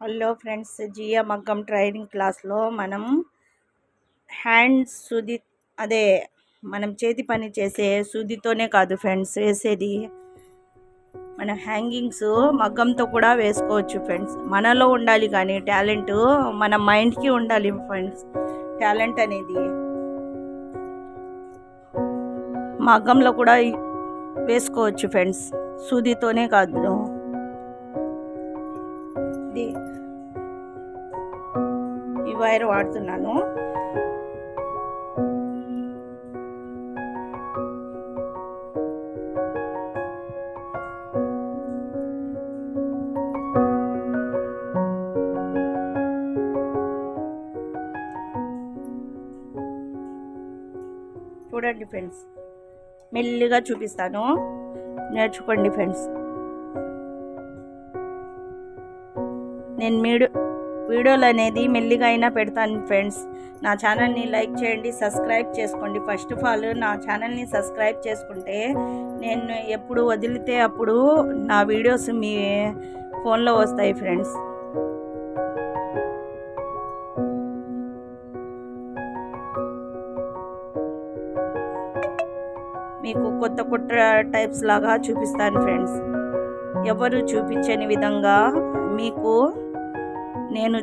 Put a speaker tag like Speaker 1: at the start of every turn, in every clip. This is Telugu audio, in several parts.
Speaker 1: హలో ఫ్రెండ్స్ జియా మగ్గం ట్రైనింగ్ క్లాస్లో మనం హ్యాండ్ సుది అదే మనం చేతి పని చేసే సుదితోనే కాదు ఫ్రెండ్స్ వేసేది మన హ్యాంగింగ్స్ మగ్గంతో కూడా వేసుకోవచ్చు ఫ్రెండ్స్. మనలో ఉండాలి కానీ టాలెంట్ మన మైండ్కి ఉండాలి ఫ్రెండ్స్ టాలెంట్ అనేది. మగ్గంలో కూడా వేసుకోవచ్చు ఫ్రెండ్స్ సుదితోనే కాదు. వైర్ వాడుతున్నాను. చూడండి ఫ్రెండ్స్ మెల్లిగా చూపిస్తాను. నేర్చుకోండి ఫ్రెండ్స్. నేను మీడు వీడియోలు అనేది మెల్లిగా అయినా పెడతాను ఫ్రెండ్స్. నా ఛానల్ని లైక్ చేయండి సబ్స్క్రైబ్ చేసుకోండి. ఫస్ట్ ఆఫ్ ఆల్ నా ఛానల్ని సబ్స్క్రైబ్ చేసుకుంటే నేను ఎప్పుడు వదిలితే అప్పుడు నా వీడియోస్ మీ ఫోన్లో వస్తాయి ఫ్రెండ్స్. మీకు కొత్త కొత్త టైప్స్ లాగా చూపిస్తాను ఫ్రెండ్స్. ఎవరు చూపించని విధంగా మీకు నేను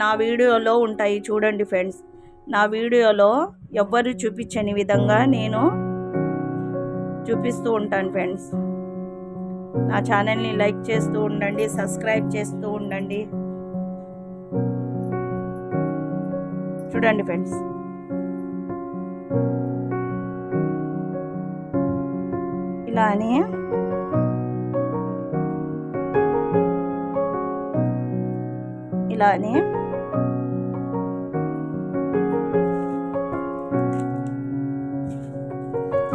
Speaker 1: నా వీడియోలో ఉంటాయి చూడండి ఫ్రెండ్స్. నా వీడియోలో ఎవ్వరు చూపించని విధంగా నేను చూపిస్తూ ఉంటాను ఫ్రెండ్స్. నా ఛానల్ని లైక్ చేస్తూ ఉండండి సబ్స్క్రైబ్ చేస్తూ ఉండండి. చూడండి ఫ్రెండ్స్. ఇలా అని ఇలా అని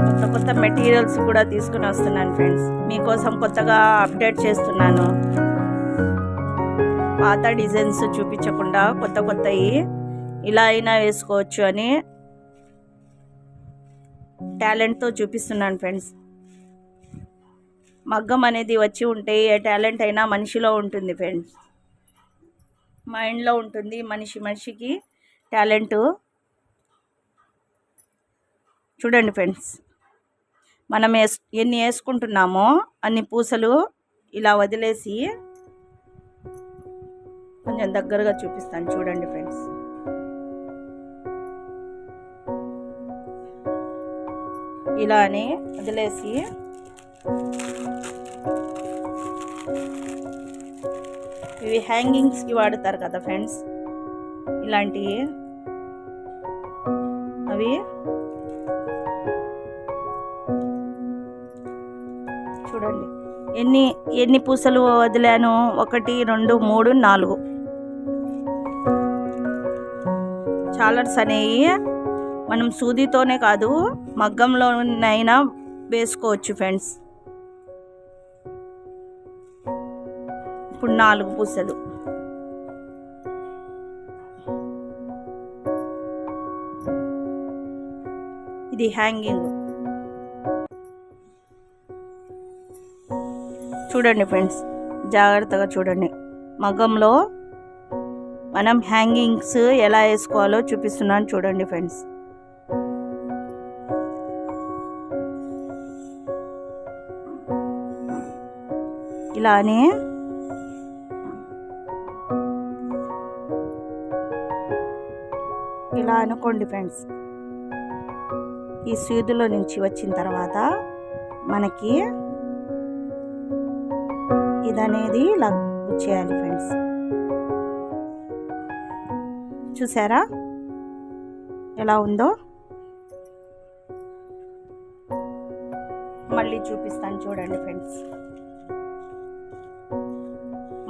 Speaker 1: కొత్త కొత్త మెటీరియల్స్ కూడా తీసుకుని వస్తున్నాను ఫ్రెండ్స్. మీకోసం కొత్తగా అప్డేట్ చేస్తున్నాను. పాత డిజైన్స్ చూపించకుండా కొత్త కొత్తవి ఇలా అయినా వేసుకోవచ్చు అని టాలెంట్తో చూపిస్తున్నాను ఫ్రెండ్స్. మగ్గం అనేది వచ్చి ఉంటే ఏ టాలెంట్ అయినా మనిషిలో ఉంటుంది ఫ్రెండ్స్. మైండ్లో ఉంటుంది మనిషి మనిషికి టాలెంటు. చూడండి ఫ్రెండ్స్ మనం వేస్ ఎన్ని వేసుకుంటున్నామో అన్ని పూసలు ఇలా వదిలేసి కొంచెం దగ్గరగా చూపిస్తాను చూడండి ఫ్రెండ్స్. ఇలా అని వదిలేసి ఇవి హ్యాంగింగ్స్కి వాడతారు కదా ఫ్రెండ్స్? ఇలాంటివి అవి చూడండి. ఎన్ని ఎన్ని పూసలు వదిలాను ఒకటి రెండు మూడు నాలుగు. చాలర్స్ అనేవి మనం సూదితోనే కాదు మగ్గంలోనైనా వేసుకోవచ్చు ఫ్రెండ్స్. ఇప్పుడు నాలుగు పూసలు. ఇది హ్యాంగింగ్. చూడండి ఫ్రెండ్స్ జాగ్రత్తగా చూడండి. మగ్గంలో మనం హ్యాంగింగ్స్ ఎలా వేసుకోవాలో చూపిస్తున్నాను చూడండి ఫ్రెండ్స్. ఇలానే అనుకోండి ఫ్రెండ్స్. ఈ సూదులో నుంచి వచ్చిన తర్వాత మనకి ఇదనేది ఇలా చేయాలి ఫ్రెండ్స్. చూసారా? ఎలా ఉందో? మళ్ళీ చూపిస్తాను చూడండి ఫ్రెండ్స్.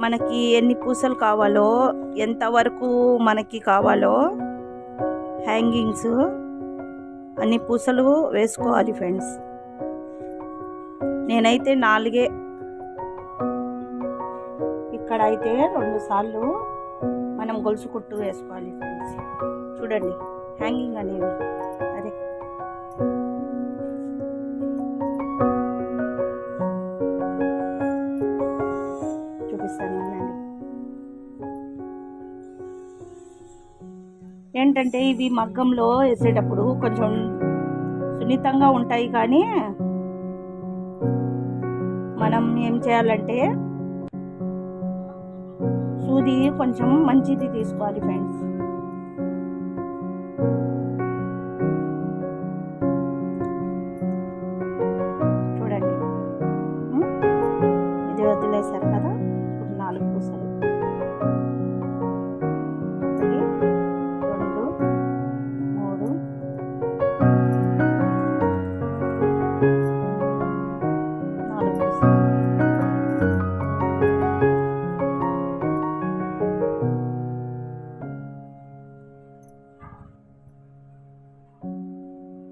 Speaker 1: మనకి ఎన్ని పూసలు కావాలో ఎంతవరకు మనకి కావాలో హ్యాంగింగ్స్ అన్ని పూసలు వేసుకోవాలి ఫ్రెండ్స్. నేనైతే నాలుగే ఇక్కడ అయితే రెండు సార్లు మనం గొలుసు కుట్టు వేసుకోవాలి ఫ్రెండ్స్. చూడండి హ్యాంగింగ్ అనేవి ఏంటంటే ఇవి మగ్గంలో వేసేటప్పుడు కొంచెం సున్నితంగా ఉంటాయి కానీ మనం ఏం చేయాలంటే సూది కొంచెం మంచిది తీసుకోవాలి ఫ్రెండ్స్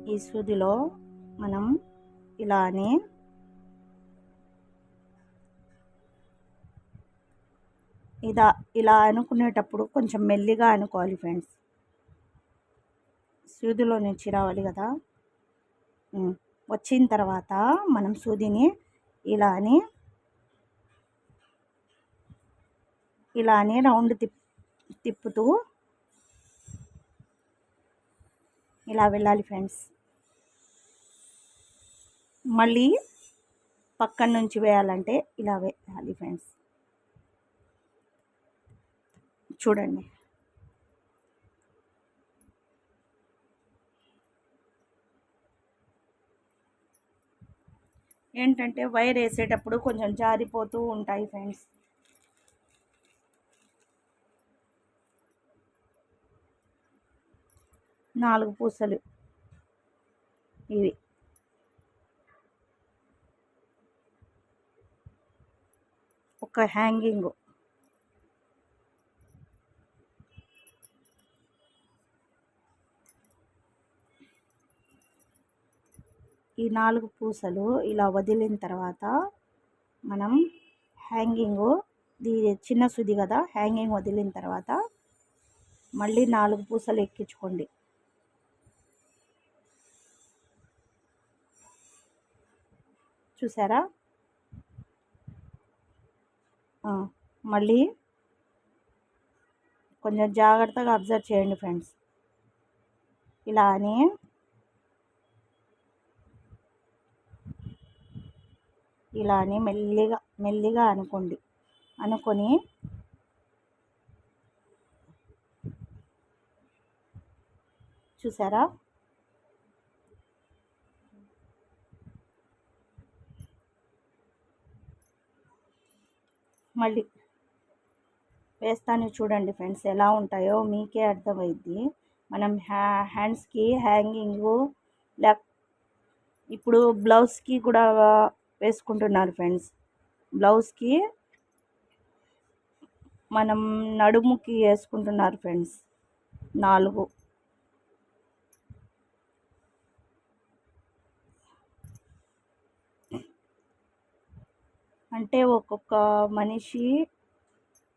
Speaker 1: ఈ సూదిలో మనం ఇలా ఇదా ఇలా అనుకునేటప్పుడు కొంచెం మెల్లిగా అనుకోవాలి ఫ్రెండ్స్. సూదిలో నుంచి రావాలి కదా. వచ్చిన తర్వాత మనం సూదిని ఇలానే ఇలానే రౌండ్ తిప్ తిప్పుతూ ఇలా వెళ్ళాలి ఫ్రెండ్స్. మళ్ళీ పక్కన నుంచి వేయాలంటే ఇలా వేయాలి ఫ్రెండ్స్ చూడండి. ఏంటంటే వైర్ వేసేటప్పుడు కొంచెం జారిపోతూ ఉంటాయి ఫ్రెండ్స్ నాలుగు పూసలు ఇవి. ఒక హ్యాంగింగ్. ఈ నాలుగు పూసలు ఇలా వదిలిన తర్వాత మనం హ్యాంగింగ్ ఇది చిన్న సుది కదా హ్యాంగింగ్ వదిలిన తర్వాత మళ్ళీ నాలుగు పూసలు ఎక్కించుకోండి. చూసారా? మళ్ళీ కొంచెం జాగ్రత్తగా అబ్జర్వ్ చేయండి ఫ్రెండ్స్ ఇలా అని. ఇలా అని మెల్లిగా మెల్లిగా అనుకోండి. అనుకొని చూసారా? మళ్ళీ వేస్తాను చూడండి ఫ్రెండ్స్ ఎలా ఉంటాయో మీకే అర్థమైద్ది. మనం హ్యా హ్యాండ్స్కి హ్యాంగింగు లేక ఇప్పుడు బ్లౌజ్కి కూడా వేసుకుంటున్నారు ఫ్రెండ్స్. బ్లౌజ్కి మనం నడుముకి వేసుకుంటున్నారు ఫ్రెండ్స్. నాలుగు. అంటే ఒక్కొక్క మనిషి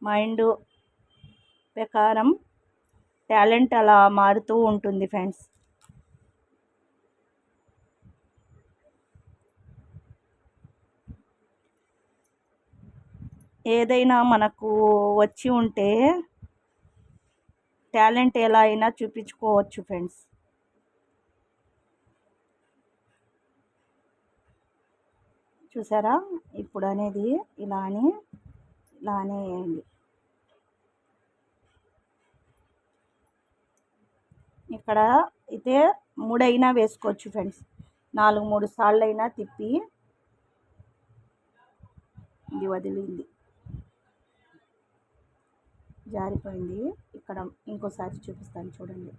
Speaker 1: మైండ్ ప్రకారం టాలెంట్ అలా మారుతూ ఉంటుంది ఫ్రెండ్స్ ఏదైనా మనకు వచ్చి ఉంటే టాలెంట్ ఎలా అయినా చూపించుకోవచ్చు ఫ్రెండ్స్ చూసారా? ఇప్పుడు అనేది ఇలా అని ఇలా వేయండి. ఇక్కడ అయితే మూడైనా వేసుకోవచ్చు ఫ్రెండ్స్. నాలుగు మూడు సార్లు అయినా తిప్పి ఇది వదిలింది. జారిపోయింది. ఇక్కడ ఇంకోసారి చూపిస్తాను చూడండి.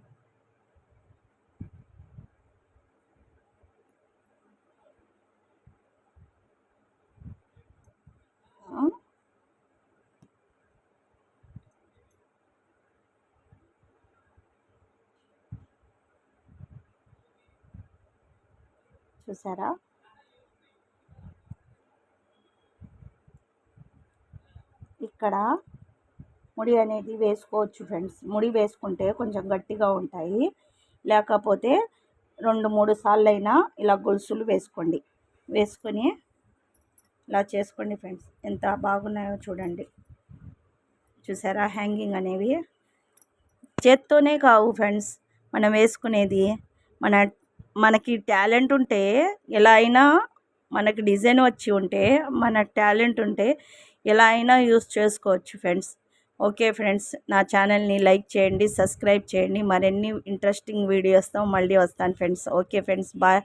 Speaker 1: చూసారా? ఇక్కడ ముడి అనేది వేసుకోవచ్చు ఫ్రెండ్స్. ముడి వేసుకుంటే కొంచెం గట్టిగా ఉంటాయి. లేకపోతే రెండు మూడు సార్లు అయినా ఇలా గొలుసులు వేసుకోండి. వేసుకొని ఇలా చేసుకోండి ఫ్రెండ్స్. ఎంత బాగున్నాయో చూడండి. చూసారా? హ్యాంగింగ్ అనేవి. చేత్తోనే కావు ఫ్రెండ్స్. మనం వేసుకునేది మన మనకి టాలెంట్ ఉంటే ఎలా అయినా మనకి డిజైన్ వచ్చి ఉంటే మన టాలెంట్ ఉంటే ఎలా అయినా యూస్ చేసుకోవచ్చు ఫ్రెండ్స్. ఓకే ఫ్రెండ్స్ నా ఛానల్ని లైక్ చేయండి సబ్స్క్రైబ్ చేయండి. మరిన్ని ఇంట్రెస్టింగ్ వీడియోస్తో మళ్ళీ వస్తాను ఫ్రెండ్స్. Okay friends bye.